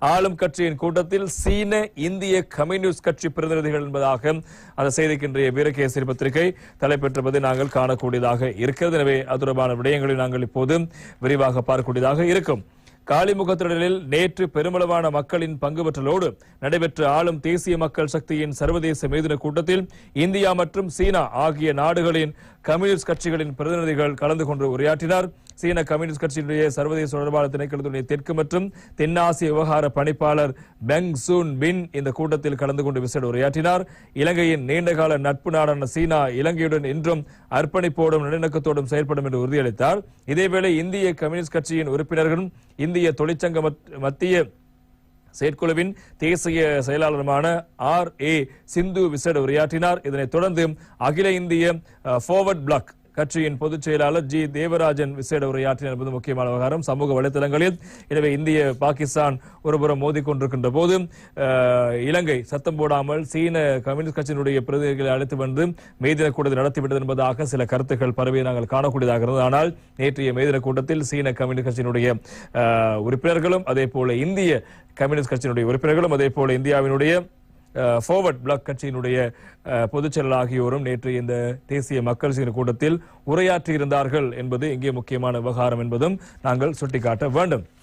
ஆளும் கட்சியின் கூட்டத்தில் சீன இந்திய கம்யூனிஸ்ட் கட்சி பிரதிநிதிகள் என்பதாக அந்த செய்திக்கு இன்றைய வீரகேசரி பத்திரிகை தலைப்பெற்றிருப்பதை நாங்கள் காணக்கூடியதாக இருக்கிறது. எனவே அது தொடர்பான விடயங்களை நாங்கள் இப்போது விரிவாக பார்க்கக்கூடியதாக இருக்கும். காளிமுகத்திடலில் நேற்று பெருமளவான மக்களின் பங்கு பெற்றலோடு நடைபெற்ற ஆளும் தேசிய மக்கள் சக்தியின் சர்வதேச மேதின கூட்டத்தில் இந்தியா மற்றும் சீனா ஆகிய நாடுகளின் கம்யூனிஸ்ட் கட்சிகளின் பிரதிநிதிகள் கலந்து கொண்டு உரையாற்றினார். சீன கம்யூனிஸ்ட் கட்சியினுடைய சர்வதேச தொடர்பாளர் திணைக்களத்துடைய தெற்கு மற்றும் தென்னாசிய விவகார பணிப்பாளர் பெங் சூன் பின் இந்த கூட்டத்தில் கலந்து கொண்டு விசேட உரையாற்றினார். இலங்கையின் நீண்டகால நட்பு நாடான சீனா இலங்கையுடன் இன்றும் அர்ப்பணிப்போடும் நல்லிணக்கத்தோடும் செயல்படும் என்று உறுதியளித்தார். இதேவேளை இந்திய கம்யூனிஸ்ட் கட்சியின் உறுப்பினர்களும் இந்திய தொழிற்சங்க மத்- மத்திய செயற்குழுவின் தேசிய செயலாளருமான ஆர் ஏ சிந்து விசேட உரையாற்றினார். இதனைத் தொடர்ந்து அகில இந்திய ஃபோவர்ட் பிளாக் கட்சியின் பொதுச் செயலாளர் ஜி. தேவராஜன் விசேட உரையாற்றினார் என்பது முக்கியமான விவகாரம். சமூக வலைதளங்களில் எனவே இந்திய பாகிஸ்தான் ஒருபுறம் மோதிக்கொண்டிருக்கின்ற போது இலங்கை சத்தம் போடாமல் சீன கம்யூனிஸ்ட் கட்சியினுடைய பிரதிநிதிகளை அழைத்து வந்து மேதின கூட்டத்தை நடத்திவிட்டது என்பதாக சில கருத்துக்கள் பரவி நாங்கள் காணக்கூடியதாக இருந்தது. ஆனால் நேற்றைய மேதின கூட்டத்தில் சீன கம்யூனிஸ்ட் கட்சியினுடைய உறுப்பினர்களும் அதே போல இந்திய கம்யூனிஸ்ட் கட்சியினுடைய உறுப்பினர்களும் அதே போல இந்தியாவினுடைய ஃபோவர்ட் பிளாக் கட்சியினுடைய அஹ், பொதுச் செயலர் ஆகியோரும் நேற்று இந்த தேசிய மக்கள் சீன கூட்டத்தில் உரையாற்றியிருந்தார்கள் என்பது இங்கே முக்கியமான விவகாரம் என்பதும் நாங்கள் சுட்டிக்காட்ட வேண்டும்.